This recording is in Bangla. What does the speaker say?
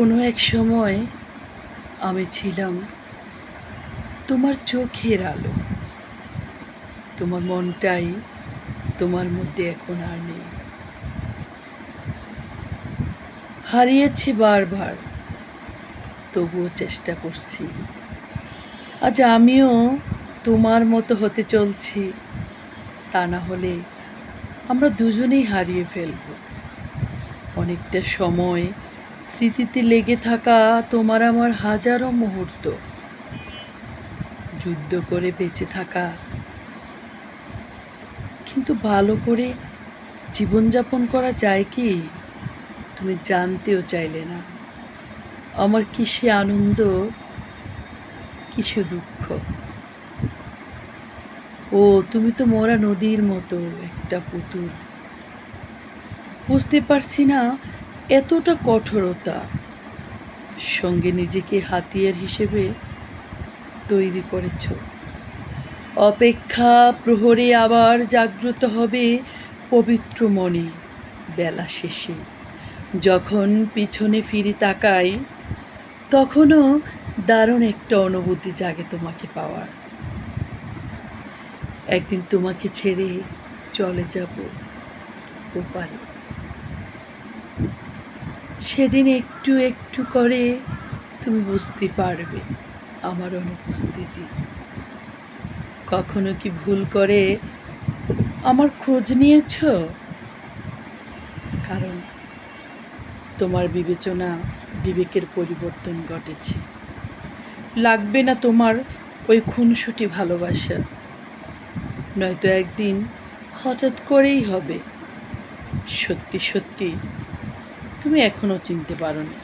কোনো এক সময় আমি ছিলাম তোমার চোখের আলো। তোমার মনটাই তোমার মধ্যে এখন আর নেই। হারিয়েছি বারবার, তবুও চেষ্টা করছি। আজ আমিও তোমার মতো হতে চলছি, তা না হলে আমরা দুজনেই হারিয়ে ফেলব। অনেকটা সময় স্মৃতিতে লেগে থাকা তোমার আমার হাজারো মুহূর্ত। যুদ্ধ করে বেঁচে থাকা। কিন্তু ভালো করে জীবনযাপন করা যায় কি? তুমি জানতেও চাইলে না। আমার কিসে আনন্দ, কিসে দুঃখ। ও, তুমি তো মরা নদীর মতো একটা পুতুল। বুঝতে পারছি না এতটা কঠোরতা সঙ্গে নিজেকে হাতিয়ার হিসেবে তৈরি করেছ। অপেক্ষা প্রহরে আবার জাগ্রত হবে পবিত্র মনে বেলা শেষে। যখন পিছনে ফিরে তাকাই, তখনও দারুণ একটা অনুভূতি জাগে তোমাকে পাওয়ার। একদিন তোমাকে ছেড়ে চলে যাব ওপারে। সেদিন একটু একটু করে তুমি বুঝতে পারবে আমার অনুপস্থিতি। কখনো কি ভুল করে আমার খোঁজ নিয়েছ? কারণ তোমার বিবেচনা বিবেকের পরিবর্তন ঘটেছে। লাগবে না তোমার ওই খুনসুটি ভালোবাসা। নয়তো একদিন হঠাৎ করেই হবে। সত্যি সত্যি তুমি এখনও চিনতে পারো না